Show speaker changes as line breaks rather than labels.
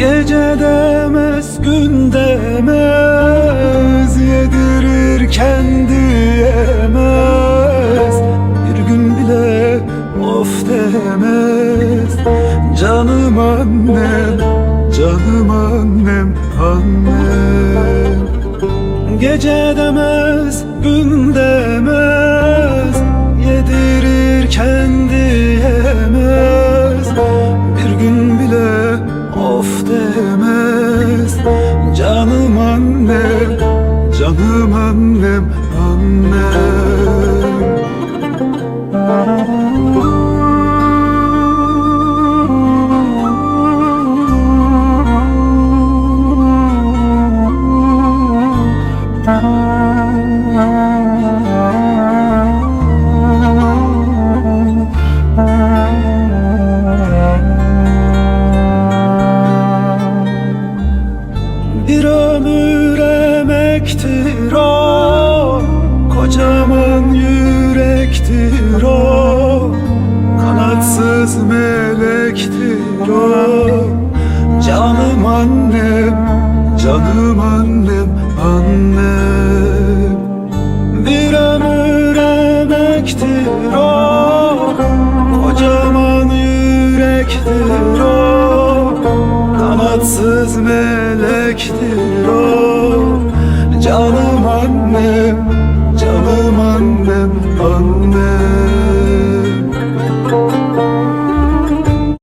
Gece demez gün demez Yedirir kendi yemez. Bir gün bile of demez. Canım annem, canım annem, annem. Gece demez, gün Canım annem, canım annem, emektir o Kocaman yürektir o Kanatsız melektir o. Canım annem, canım annem, annem. Bir ömür emektir o Kocaman yürektir o Kanatsız melektir o one man.